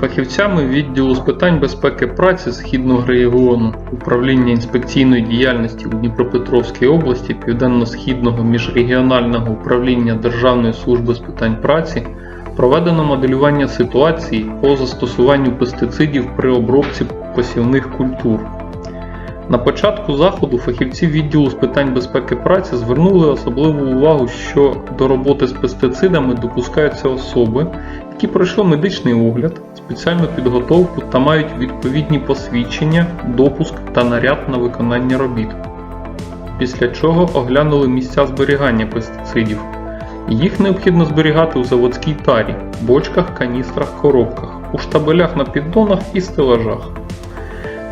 Фахівцями відділу з питань безпеки праці Східного регіону Управління інспекційної діяльності у Дніпропетровській області Південно-Східного міжрегіонального управління Державної служби з питань праці проведено моделювання ситуації по застосуванню пестицидів при обробці посівних культур. На початку заходу фахівці відділу з питань безпеки праці звернули особливу увагу, що до роботи з пестицидами допускаються особи, які пройшли медичний огляд, спеціальну підготовку та мають відповідні посвідчення, допуск та наряд на виконання робіт. Після чого оглянули місця зберігання пестицидів. Їх необхідно зберігати у заводській тарі, бочках, каністрах, коробках, у штабелях на піддонах і стелажах.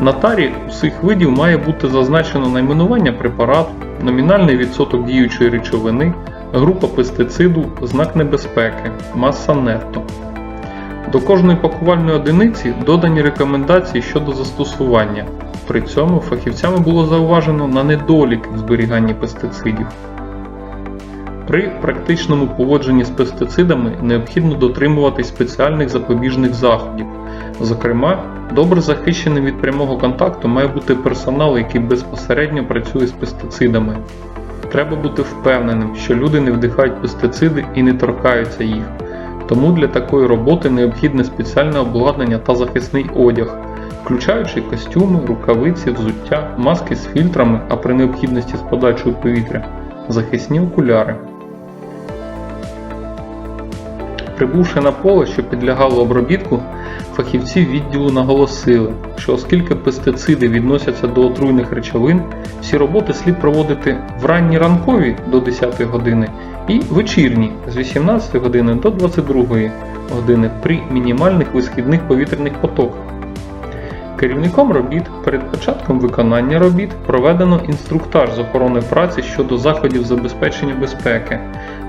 На тарі усіх видів має бути зазначено найменування препарату, номінальний відсоток діючої речовини, група пестициду, знак небезпеки, маса нетто. До кожної пакувальної одиниці додані рекомендації щодо застосування. При цьому фахівцями було зауважено на недоліки в зберіганні пестицидів. При практичному поводженні з пестицидами необхідно дотримуватись спеціальних запобіжних заходів. Зокрема, добре захищеним від прямого контакту має бути персонал, який безпосередньо працює з пестицидами. Треба бути впевненим, що люди не вдихають пестициди і не торкаються їх. Тому для такої роботи необхідне спеціальне обладнання та захисний одяг, включаючи костюми, рукавиці, взуття, маски з фільтрами, а при необхідності з подачою повітря, захисні окуляри. Прибувши на поле, що підлягало обробітку, фахівці відділу наголосили, що оскільки пестициди відносяться до отруйних речовин, всі роботи слід проводити в ранні ранкові до 10 години і вечірні з 18 години до 22 години при мінімальних висхідних повітряних потоках. Керівником робіт перед початком виконання робіт проведено інструктаж з охорони праці щодо заходів забезпечення безпеки,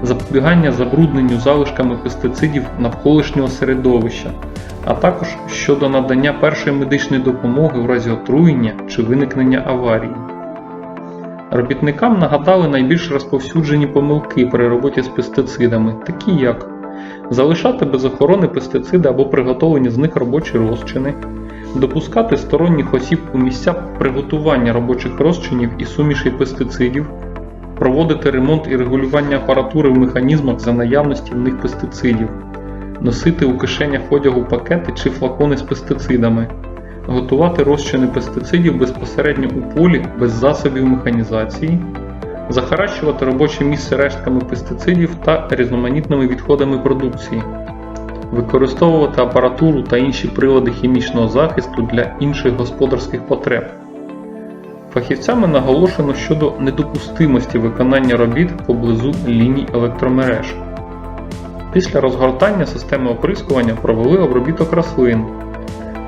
запобігання забрудненню залишками пестицидів навколишнього середовища, а також щодо надання першої медичної допомоги в разі отруєння чи виникнення аварії. Робітникам нагадали найбільш розповсюджені помилки при роботі з пестицидами, такі як залишати без охорони пестициди або приготовлені з них робочі розчини, допускати сторонніх осіб у місця приготування робочих розчинів і сумішей пестицидів, проводити ремонт і регулювання апаратури в механізмах за наявності в них пестицидів, носити у кишенях одягу пакети чи флакони з пестицидами, готувати розчини пестицидів безпосередньо у полі без засобів механізації, захаращувати робоче місце рештками пестицидів та різноманітними відходами продукції використовувати апаратуру та інші прилади хімічного захисту для інших господарських потреб. Фахівцями наголошено щодо недопустимості виконання робіт поблизу ліній електромереж. Після розгортання системи оприскування провели обробіток рослин.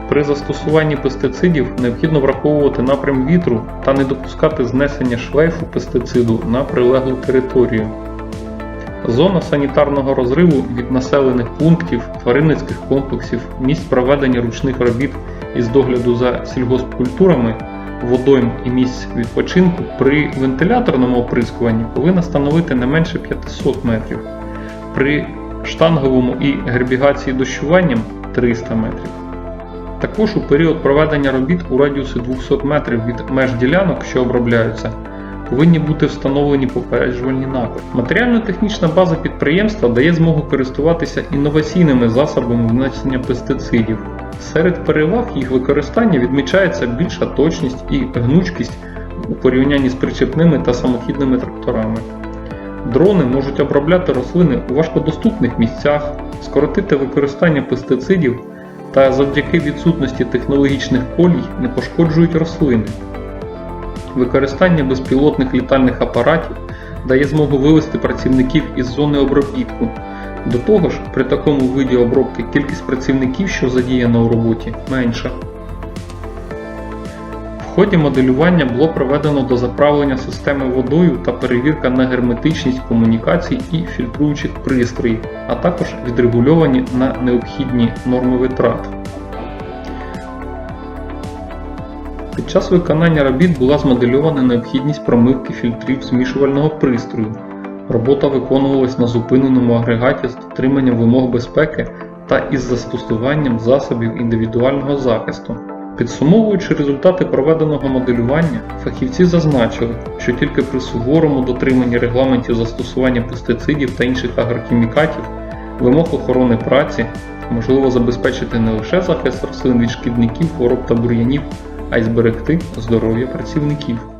При застосуванні пестицидів необхідно враховувати напрям вітру та не допускати знесення шлейфу пестициду на прилеглу територію. Зона санітарного розриву від населених пунктів, тваринницьких комплексів, місць проведення ручних робіт із догляду за сільгоспкультурами, водойм і місць відпочинку при вентиляторному оприскуванні повинна становити не менше 500 метрів, при штанговому і гербігації дощуванням 300 метрів. Також у період проведення робіт у радіусі 200 метрів від меж ділянок, що обробляються, повинні бути встановлені попереджувальні напи. Матеріально-технічна база підприємства дає змогу користуватися інноваційними засобами внесення пестицидів. Серед переваг їх використання відмічається більша точність і гнучкість у порівнянні з причепними та самохідними тракторами. Дрони можуть обробляти рослини у важкодоступних місцях, скоротити використання пестицидів та завдяки відсутності технологічних колій не пошкоджують рослини. Використання безпілотних літальних апаратів дає змогу вивести працівників із зони обробітку. До того ж, при такому виді обробки кількість працівників, що задіяна у роботі, менша. Ході моделювання було проведено дозаправлення системи водою та перевірка на герметичність комунікацій і фільтруючих пристроїв, а також відрегульовані на необхідні норми витрат. Під час виконання робіт була змодельована необхідність промивки фільтрів змішувального пристрою. Робота виконувалась на зупиненому агрегаті з дотриманням вимог безпеки та із застосуванням засобів індивідуального захисту. Підсумовуючи результати проведеного моделювання, фахівці зазначили, що тільки при суворому дотриманні регламентів застосування пестицидів та інших агрохімікатів, вимог охорони праці можливо забезпечити не лише захист рослин від шкідників, хвороб та бур'янів, а й зберегти здоров'я працівників.